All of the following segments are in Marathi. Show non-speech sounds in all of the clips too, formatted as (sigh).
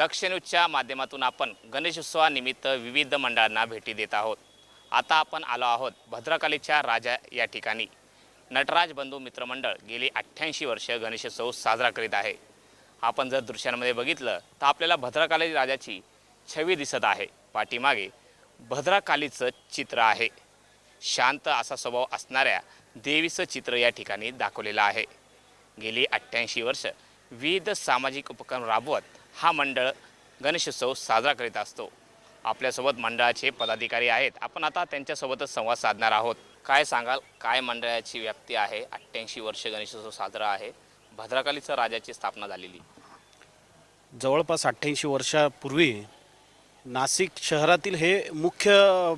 दक्ष न्यूजच्या माध्यमातून आपण गणेशोत्सवानिमित्त विविध मंडळांना भेटी देत आहोत. आता आपण आलो आहोत भद्रकालीच्या राजा या ठिकाणी. नटराज बंधू मित्रमंडळ गेली अठ्ठ्याऐंशी वर्ष गणेशोत्सव साजरा करीत आहे. आपण जर दृश्यांमध्ये बघितलं तर आपल्याला भद्रकाली राजाची छवी दिसत आहे. पाठीमागे भद्रकालीचं चित्र आहे. शांत असा स्वभाव असणाऱ्या देवीचं चित्र या ठिकाणी दाखवलेलं आहे. गेली अठ्ठ्याऐंशी वर्ष विविध सामाजिक उपक्रम राबवत हा मंडळ गणेशोत्सव साजरा करीत असतो. आपल्यासोबत मंडळाचे पदाधिकारी आहेत. आपण आता त्यांच्यासोबतच संवाद साधणार आहोत. काय सांगाल? काय मंडळाची व्याप्ती आहे? अठ्ठ्याऐंशी वर्ष गणेशोत्सव साजरा आहे. भद्रकालीचं राजाची स्थापना झालेली. जवळपास अठ्ठ्याऐंशी वर्षापूर्वी नाशिक शहरातील हे मुख्य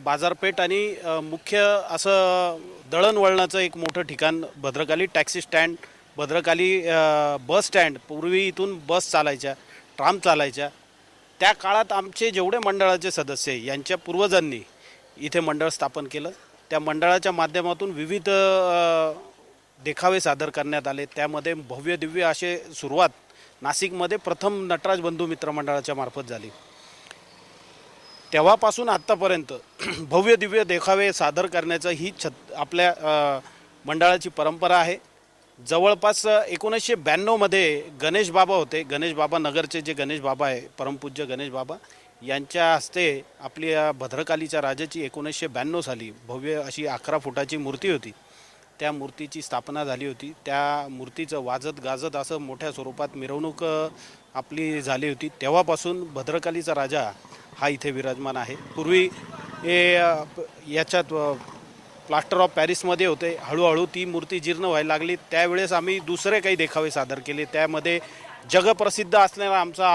बाजारपेठ आणि मुख्य असं दळणवळणाचं एक मोठं ठिकाण Bhadrakali taxi stand Bhadrakali bus stand. पूर्वी इथून बस चालायच्या. ट्राम चालायच्या. त्या काळात आमचे जेवढे मंडळाचे सदस्य आहे, यांच्या पूर्वजांनी इथे मंडळ स्थापन केलं. त्या मंडळाच्या माध्यमातून विविध देखावे सादर करण्यात आले. त्यामध्ये भव्य दिव्य असे सुरुवात नाशिकमध्ये प्रथम नटराज बंधू मित्र मंडळाच्या मार्फत झाली. तेव्हापासून आत्तापर्यंत (clears throat) भव्य दिव्य देखावे सादर करण्याचं ही छत आपल्या मंडळाची परंपरा आहे. जवळपास एकोणीसशे ब्याण्णवमध्ये गणेश बाबा होते. गणेश बाबा नगरचे जे गणेश बाबा आहे परमपूज्य गणेश बाबा यांच्या हस्ते आपली भद्रकालीच्या राजाची एकोणीसशे ब्याण्णव साली भव्य अशी अकरा फुटाची मूर्ती होती. त्या मूर्तीची स्थापना झाली होती. त्या मूर्तीचं वाजत गाजत असं मोठ्या स्वरूपात मिरवणूक आपली झाली होती. तेव्हापासून भद्रकालीचा राजा हा इथे विराजमान आहे. पूर्वी हे याच्यात प्लास्टर ऑफ पॅरिसमध्ये होते. हळूहळू ती मूर्ती जीर्ण व्हायला लागली. त्यावेळेस आम्ही दुसरे काही देखावे सादर केले. त्यामध्ये जगप्रसिद्ध असलेला आमचा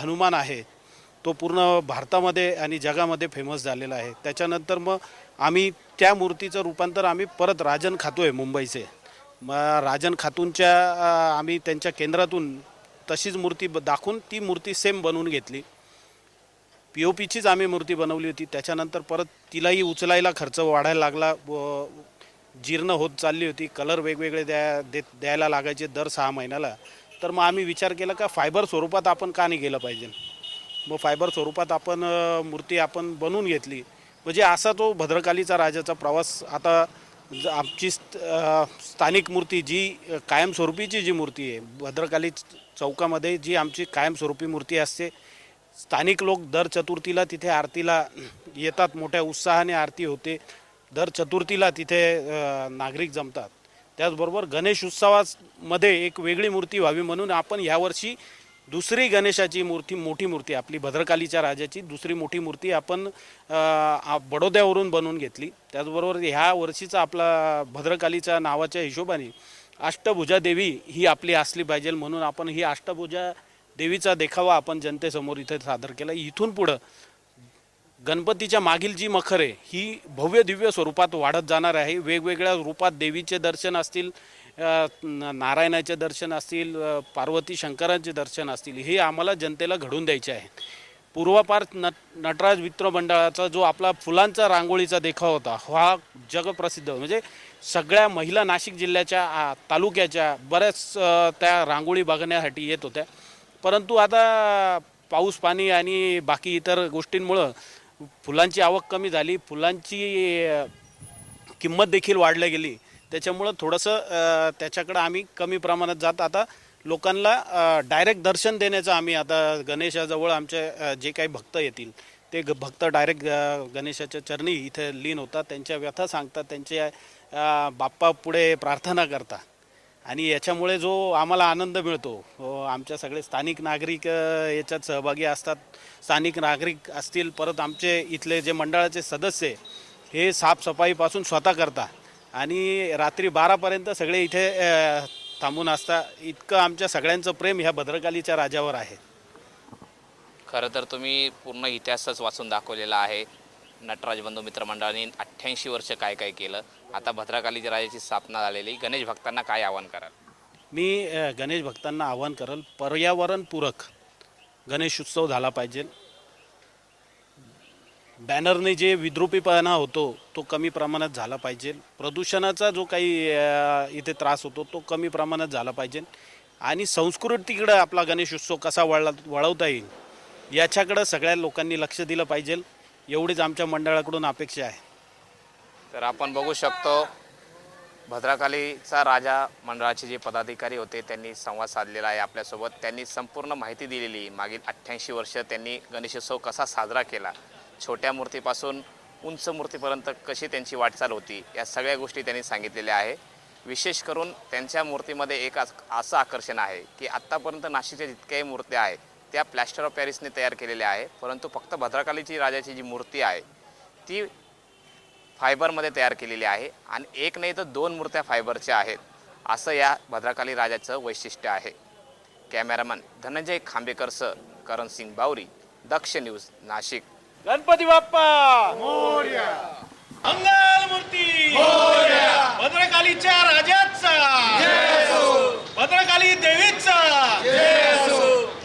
हनुमान आहे. तो पूर्ण भारतामध्ये आणि जगामध्ये फेमस झालेला आहे. त्याच्यानंतर मग आम्ही त्या मूर्तीचं रूपांतर आम्ही परत राजन खातो आहे मुंबईचे. मग राजन खातूंच्या आम्ही त्यांच्या केंद्रातून तशीच मूर्ती ब- दाखवून ती मूर्ती सेम बनवून घेतली. पी ओ पीचीच आम्ही मूर्ती बनवली होती. त्याच्यानंतर परत तिलाही उचलायला खर्च वाढायला लागला. व जीर्ण होत चालली होती. कलर वेगवेगळे द्या दे द्यायला लागायचे दर सहा महिन्याला. तर मग आम्ही विचार केला का फायबर स्वरूपात आपण का नाही गेलं पाहिजे? मग फायबर स्वरूपात आपण मूर्ती आपण बनवून घेतली. म्हणजे असा तो भद्रकालीचा राजाचा प्रवास. आता ज- आमची स्त- स्थानिक मूर्ती जी कायमस्वरूपीची जी मूर्ती आहे भद्रकाली चौकामध्ये जी आमची कायमस्वरूपी मूर्ती असते स्थानिक लोक दर चतुर्थीला तिथे आरतीला येतात मोठ्या उत्साहाने आरती होते. दर चतुर्थीला तिथे नागरिक जमतात. त्याचबरोबर गणेश उत्सवामध्ये एक वेगळी मूर्ती व्हावी म्हणून आपण यावर्षी दुसरी गणेशाची मूर्ती मोठी मूर्ती आपली भद्रकालीच्या राजाची दुसरी मोठी मूर्ती आपण बडोद्यावरून बनवून घेतली. त्याचबरोबर ह्या वर्षीचा आपला भद्रकालीच्या नावाच्या हिशोबाने अष्टभुजा देवी ही आपली असली पाहिजे म्हणून आपण ही अष्टभुजा देवीचा देखावा आपण जनतेसमोर इथे सादर केला. इथून पुढं गणपतीच्या मागील जी मखर आहे ही भव्य दिव्य स्वरूपात वाढत जाणार आहे. वेगवेगळ्या रूपात देवीचे दर्शन असतील न- नारायणाचे दर्शन असतील पार्वती शंकरांचे दर्शन असतील हे आम्हाला जनतेला घडून द्यायचे आहे. पूर्वापार नट नटराज मित्र मंडळाचा जो आपला फुलांचा रांगोळीचा देखाव होता हा जगप्रसिद्ध म्हणजे सगळ्या महिला नाशिक जिल्ह्याच्या तालुक्याच्या बऱ्याच त्या रांगोळी बघण्यासाठी येत होत्या. परंतु आता पाऊस पाणी आणि बाकी इतर गोष्टींमुळं फुलांची आवक कमी झाली. फुलांची किंमत देखील वाढल्या गेली. त्याच्यामुळं थोडंसं त्याच्याकडं आम्ही कमी प्रमाणात जात. आता लोकांना डायरेक्ट दर्शन देण्याचं आम्ही आता गणेशाजवळ आमचे जे काही भक्त येतील ते ग भक्त डायरेक्ट गणेशाच्या चरणी इथे लीन होतात. त्यांच्या व्यथा सांगतात. त्यांच्या बाप्पा पुढे प्रार्थना करतात. आणि याच्यामुळे जो आम्हाला आनंद मिळतो हो, आमच्या सगळे स्थानिक नागरिक याच्यात सहभागी असतात. स्थानिक नागरिक असतील परत आमचे इथले जे मंडळाचे सदस्य हे साफसफाईपासून स्वतः करतात. आणि रात्री बारापर्यंत सगळे इथे थांबून असता इतकं आमच्या सगळ्यांचं प्रेम ह्या भद्रकालीच्या राजावर आहे. खरं तर तुम्ही पूर्ण इतिहासच वाचून दाखवलेला आहे. नटराज बंधू मित्रमंडळाने अठ्ठ्याऐंशी वर्ष काय काय केलं? आता भद्रकालीच्या राजाची स्थापना झालेली. गणेश भक्तांना काय आवाहन कराल? मी अ, गणेश भक्तांना आवाहन करल पर्यावरणपूरक गणेश उत्सव झाला पाहिजे. बॅनरने जे विद्रुपीपणा होतो तो कमी प्रमाणात झाला पाहिजे. प्रदूषणाचा जो काही अ, इथे त्रास होतो तो कमी प्रमाणात झाला पाहिजे. आणि संस्कृतीकडं आपला गणेश उत्सव कसा वळला वळवता येईल याच्याकडं सगळ्या लोकांनी लक्ष दिलं पाहिजे. एवढीच आमच्या मंडळाकडून अपेक्षा आहे. तर आपण बघू शकतो भद्रकालीचा राजा मंडळाचे जे पदाधिकारी होते त्यांनी संवाद साधलेला आहे आपल्यासोबत. त्यांनी संपूर्ण माहिती दिलेली मागील अठ्ठ्याऐंशी वर्ष त्यांनी गणेशोत्सव कसा साजरा केला छोट्या मूर्तीपासून उंच मूर्तीपर्यंत कशी त्यांची वाटचाल होती या सगळ्या गोष्टी त्यांनी सांगितलेल्या आहे. विशेष करून त्यांच्या मूर्तीमध्ये एक असं आकर्षण आहे की आत्तापर्यंत नाशिकच्या जितक्याही मूर्त्या आहेत त्या प्लॅस्टर ऑफ पॅरिसने तयार केलेल्या आहे. परंतु फक्त भद्रकालीची राजाची जी मूर्ती आहे ती फायबरमध्ये तयार केलेली आहे. आणि एक नाही तर दोन मूर्त्या फायबरच्या आहेत. असं या भद्रकाली राजाचं वैशिष्ट्य आहे. कॅमेरामन धनंजय खांबेकरसह करण सिंग बावरी दक्ष न्यूज नाशिक. गणपती बाप्पा! मंगल मूर्ती! भद्रकालीच्या राजाचा! भद्रकाली देवी